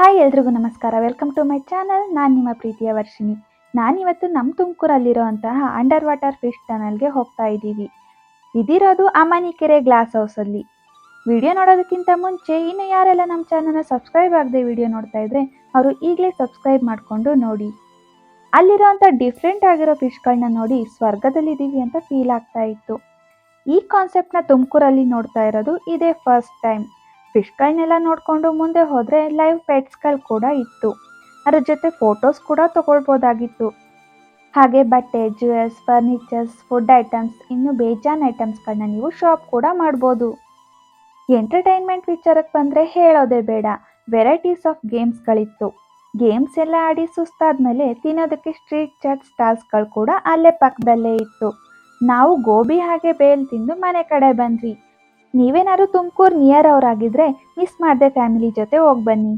Hi ಎಲ್ರಿಗೂ ನಮಸ್ಕಾರ. Welcome to my channel ನಾನು ನಿಮ್ಮ ಪ್ರೀತಿಯ ವರ್ಷಿಣಿ. ನಾನಿವತ್ತು ನಮ್ಮ ತುಮಕೂರಲ್ಲಿರುವಂತಹ ಅಂಡರ್ ವಾಟರ್ ಫಿಶ್ ಟನಲ್ಗೆ ಹೋಗ್ತಾ ಇದ್ದೀವಿ. ಇದಿರೋದು ಅಮಾನಿಕೆರೆ ಗ್ಲಾಸ್ ಹೌಸಲ್ಲಿ ವಿಡಿಯೋ ನೋಡೋದಕ್ಕಿಂತ ಮುಂಚೆ ಇನ್ನು ಯಾರೆಲ್ಲ ನಮ್ಮ ಚಾನಲ್ನ ಸಬ್ಸ್ಕ್ರೈಬ್ ಆಗದೆ ವಿಡಿಯೋ ನೋಡ್ತಾ ಇದ್ರೆ ಅವರು ಈಗಲೇ ಸಬ್ಸ್ಕ್ರೈಬ್ ಮಾಡಿಕೊಂಡು ನೋಡಿ. ಅಲ್ಲಿರೋಂಥ ಡಿಫ್ರೆಂಟ್ ಆಗಿರೋ ಫಿಶ್ಗಳನ್ನ ನೋಡಿ ಸ್ವರ್ಗದಲ್ಲಿದ್ದೀವಿ ಅಂತ ಫೀಲ್ ಆಗ್ತಾ ಇತ್ತು. ಈ ಕಾನ್ಸೆಪ್ಟ್ನ ತುಮಕೂರಲ್ಲಿ ನೋಡ್ತಾ ಇರೋದು ಇದೇ ಫಸ್ಟ್ ಟೈಮ್ ಫಿಶ್ಗಳನ್ನೆಲ್ಲ ನೋಡಿಕೊಂಡು ಮುಂದೆ ಹೋದರೆ ಲೈವ್ ಪೆಟ್ಸ್ಗಳು ಕೂಡ ಇತ್ತು. ಅದ್ರ ಜೊತೆ ಫೋಟೋಸ್ ಕೂಡ ತಗೊಳ್ಬೋದಾಗಿತ್ತು. ಹಾಗೆ ಬಟ್ಟೆ ಜ್ಯುವೆಲ್ಸ್ ಫರ್ನಿಚರ್ಸ್ ಫುಡ್ ಐಟಮ್ಸ್ ಇನ್ನು ಬೇಜಾನ್ ಐಟಮ್ಸ್ಗಳನ್ನ ನೀವು ಶಾಪ್ ಕೂಡ ಮಾಡ್ಬೋದು. ಎಂಟರ್ಟೈನ್ಮೆಂಟ್ ವಿಚಾರಕ್ಕೆ ಬಂದರೆ ಹೇಳೋದೇ ಬೇಡ. ವೆರೈಟೀಸ್ ಆಫ್ ಗೇಮ್ಸ್ಗಳಿತ್ತು ಗೇಮ್ಸ್ ಎಲ್ಲ ಆಡಿ ಸುಸ್ತಾದ್ಮೇಲೆ ತಿನ್ನೋದಕ್ಕೆ ಸ್ಟ್ರೀಟ್ ಚಾಟ್ ಸ್ಟಾಲ್ಸ್ಗಳು ಕೂಡ ಅಲ್ಲೇ ಪಕ್ಕದಲ್ಲೇ ಇತ್ತು. ನಾವು ಗೋಬಿ ಹಾಗೆ ಬೇಲ್ ತಿಂದು ಮನೆ ಕಡೆ ಬಂದ್ವಿ. ನೀವೇನಾದ್ರು ತುಮಕೂರ್ ನಿಯರ್ ಅವರಾಗಿದ್ದರೆ ಮಿಸ್ ಮಾಡದೆ ಫ್ಯಾಮಿಲಿ ಜೊತೆ ಹೋಗ್ ಬನ್ನಿ.